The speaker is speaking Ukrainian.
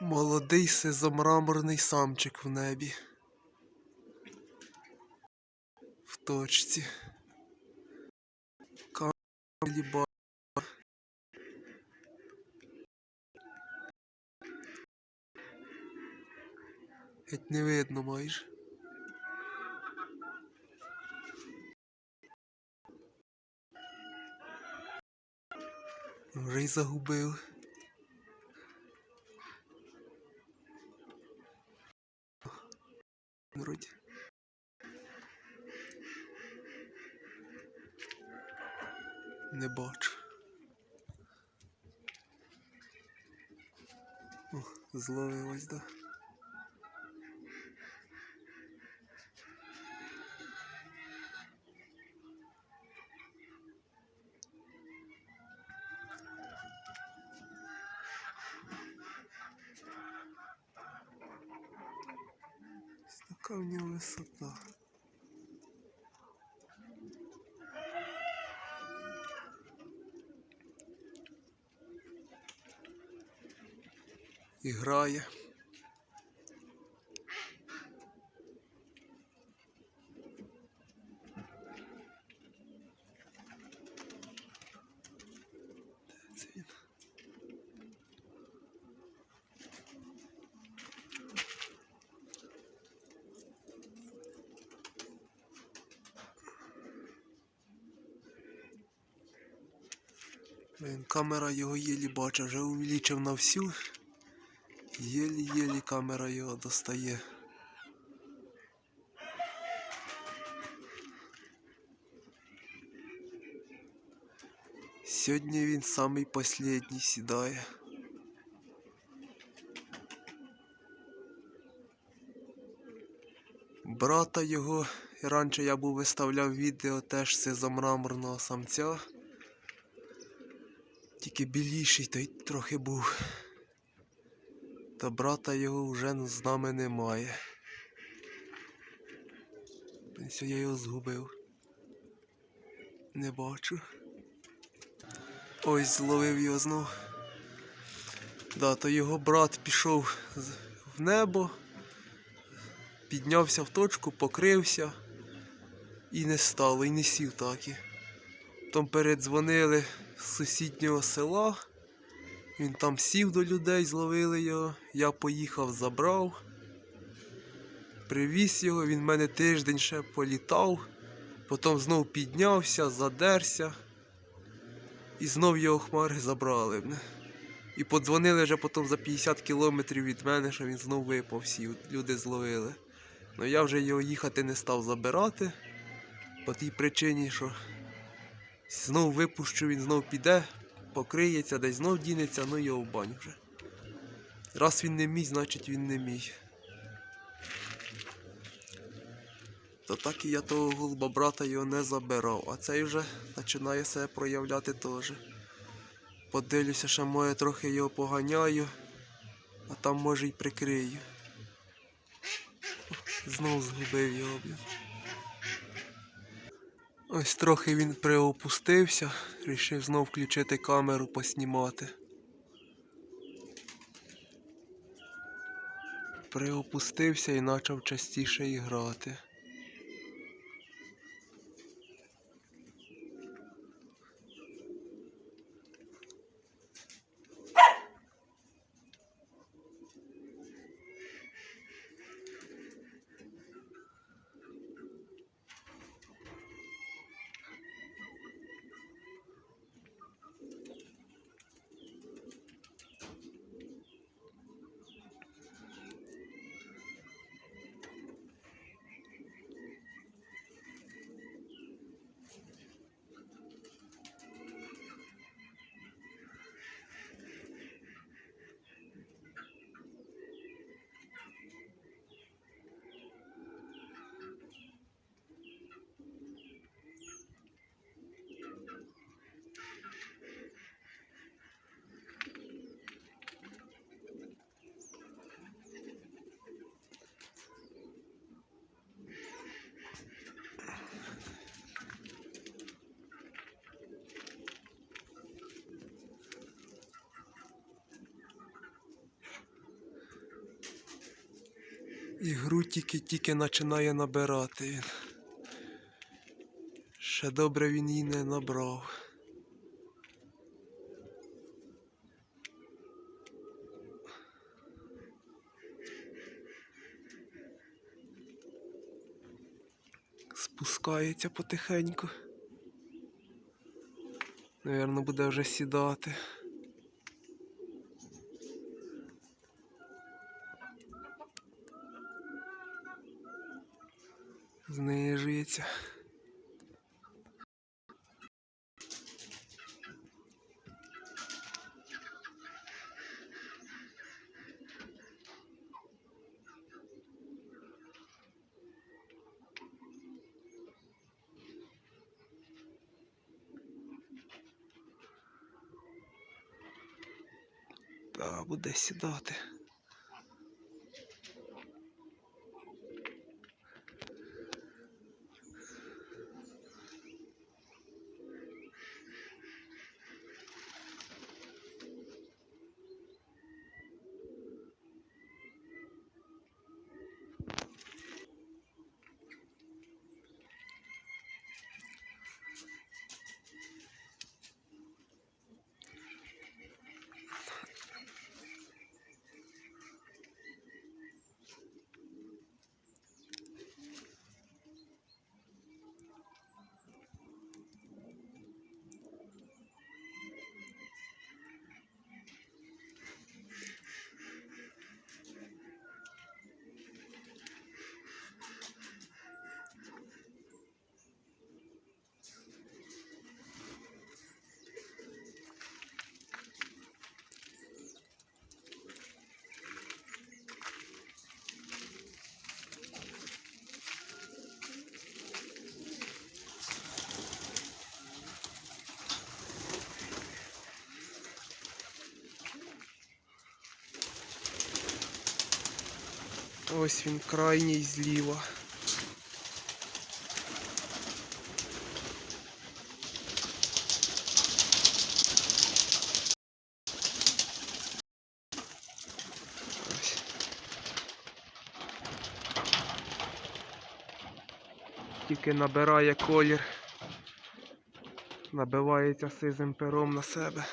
Молодий сизомраморний самчик в небі. В точці. Камелі ба. Геть не видно майже. Вже й загубив. Вроді. Не бачу. О, зловилось, да. Така в нього висота. І. Блін, камера його єлі бачить, вже увеличив на всю. Єлі-єлі камера його достає. Сьогодні він самий последній сідає. Брата його, раніше я був виставляв відео теж сизомраморного самця. Тільки біліший той трохи був. Та брата його вже з нами немає. Ось я його згубив. Не бачу. Ось зловив його знов. Да, то його брат пішов в небо, піднявся в точку, покрився і не стало, і не сів так. Потім передзвонили з сусіднього села. Він там сів до людей, зловили його. Я поїхав, забрав. Привіз його, він в мене тиждень ще політав, потім знов піднявся, задерся. І знов його хмари забрали. І подзвонили вже потім за 50 кілометрів від мене, що він знов випав, всі люди зловили. Ну я вже його їхати не став забирати по тій причині, що знов випущу, він знов піде, покриється, десь знов дінеться, ну його в баню вже. Раз він не мій, значить він не мій. То так і я того голуба брата його не забирав, а цей вже починає себе проявляти теж. Подивлюся, що моє трохи його поганяю, а там може й прикрию. Знов згубив його, блін. Ось трохи він приопустився, рішив знов включити камеру поснімати. Приопустився і почав частіше і грати. Ігру тільки-тільки починає набирати він. Ще добре він її не набрав. Спускається потихеньку. Наверно, буде вже сідати. Знижується. Та буде сідати. Ось він крайній зліва. Тільки набирає колір, набивається сизим пером на себе.